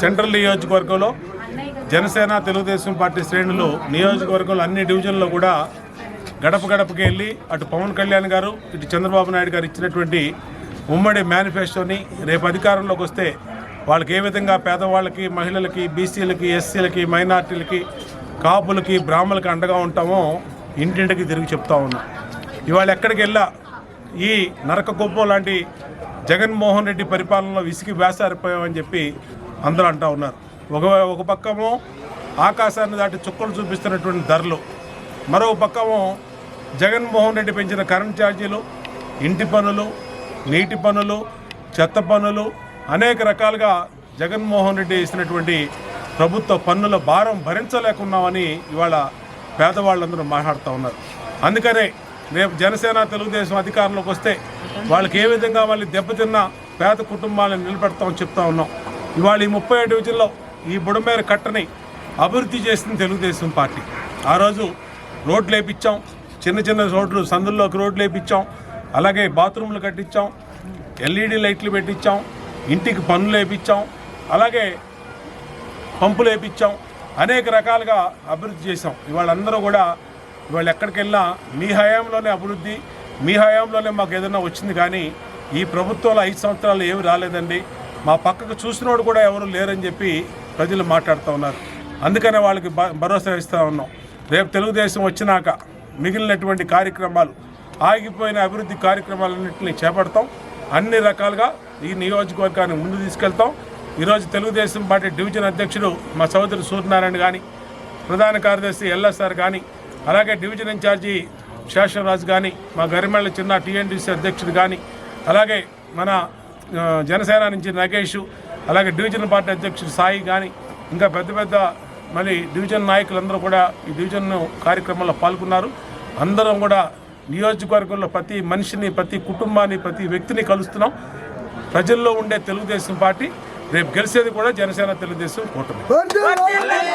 Central నియోజకవర్గంలో Janasena Telugu Desam party శ్రేణులు నియోజకవర్గంలో అన్ని డివిజన్లో కూడా గడప గడపకి వెళ్ళి అటు పవన్ కళ్యాణ్ గారు ఇటు చంద్రబాబు నాయుడు గారు ఇచ్చినటువంటి ఉమ్మడి మేనిఫెస్టోని రేపు అధికారంలోకి వస్తే వాళ్ళకి ఏ విధంగా పేదవాళ్ళకి మహిళలకి బీసీలకి ఎస్సీలకి మైనార్టీలకి కాపులకి బ్రాహ్మణులకి అండగా ఉంటామో ఇంటింటికి తిరిగి చెప్తా ఉన్నాం. ఇవాళ ఎక్కడికి వెళ్ళా? ఈ నరక కుప్పం లాంటి జగన్మోహన్ రెడ్డి పరిపాలనలో విసిగి వేసారిపోయామని చెప్పి అందరూ అంటూ ఉన్నారు. ఒక ఒక పక్కము ఆకాశాన్ని దాటి చుక్కలు చూపిస్తున్నటువంటి ధరలు మరో పక్కము జగన్మోహన్ రెడ్డి పెంచిన కరెంట్ ఛార్జీలు ఇంటి పనులు నీటి పనులు చెత్త పనులు అనేక రకాలుగా జగన్మోహన్ రెడ్డి ఇస్తున్నటువంటి ప్రభుత్వ పన్నుల భారం భరించలేకున్నామని ఇవాళ పేదవాళ్ళందరూ మాట్లాడుతూ ఉన్నారు. అందుకనే రేపు జనసేన తెలుగుదేశం అధికారంలోకి వస్తే వాళ్ళకి ఏ విధంగా మళ్ళీ దెబ్బతిన్న పేద కుటుంబాలను నిలబెడతామని చెప్తా ఉన్నాం. ఇవాళ ఈ ముప్పై ఏడు డివిజన్లో ఈ బుడమేర కట్టని అభివృద్ధి చేసింది తెలుగుదేశం పార్టీ. ఆ రోజు రోడ్లు వేపించాం చిన్న చిన్న రోడ్లు సందుల్లోకి రోడ్లు వేపించాం అలాగే బాత్రూమ్లు కట్టించాం ఎల్ఈడి లైట్లు పెట్టించాం ఇంటికి పనులు వేపించాం అలాగే పంపులు వేపించాం అనేక రకాలుగా అభివృద్ధి చేసాం ఇవాళ అందరూ కూడా ఇవాళ ఎక్కడికి వెళ్ళినా మీ హయాంలోనే అభివృద్ధి మీ హయాంలోనే మాకు ఏదైనా వచ్చింది కానీ ఈ ప్రభుత్వంలో ఐదు సంవత్సరాలు ఏమి రాలేదండి. మా పక్కకు చూసినోడు కూడా ఎవరు లేరని చెప్పి ప్రజలు మాట్లాడుతూ ఉన్నారు. అందుకనే వాళ్ళకి భ- భరోసా ఇస్తూ ఉన్నాం. రేపు తెలుగుదేశం వచ్చినాక మిగిలినటువంటి కార్యక్రమాలు ఆగిపోయిన అభివృద్ధి కార్యక్రమాలన్నింటినీ చేపడతాం. అన్ని రకాలుగా ఈ నియోజకవర్గాన్ని ముందు తీసుకెళ్తాం. ఈరోజు తెలుగుదేశం పార్టీ డివిజన్ అధ్యక్షుడు మా సోదరు సూర్యనారాయణ కానీ ప్రధాన కార్యదర్శి ఎల్ఎస్ఆర్ కానీ అలాగే డివిజన్ ఇన్ఛార్జి శేషరాజు కానీ మా గరిమెళ్ళ చిన్న టీఎన్డీసీ అధ్యక్షుడు కానీ అలాగే మన జనసేన నుంచి నగేష్ అలాగే డివిజన్ పార్టీ అధ్యక్షుడు సాయి కానీ ఇంకా పెద్ద పెద్ద మళ్ళీ డివిజన్ నాయకులందరూ కూడా ఈ డివిజన్ కార్యక్రమంలో పాల్గొన్నారు. అందరం కూడా నియోజకవర్గంలో ప్రతి మనిషిని ప్రతి కుటుంబాన్ని ప్రతి వ్యక్తిని కలుస్తున్నాం. ప్రజల్లో ఉండే తెలుగుదేశం పార్టీ రేపు గెలిచేది కూడా జనసేన తెలుగుదేశం కూటమి.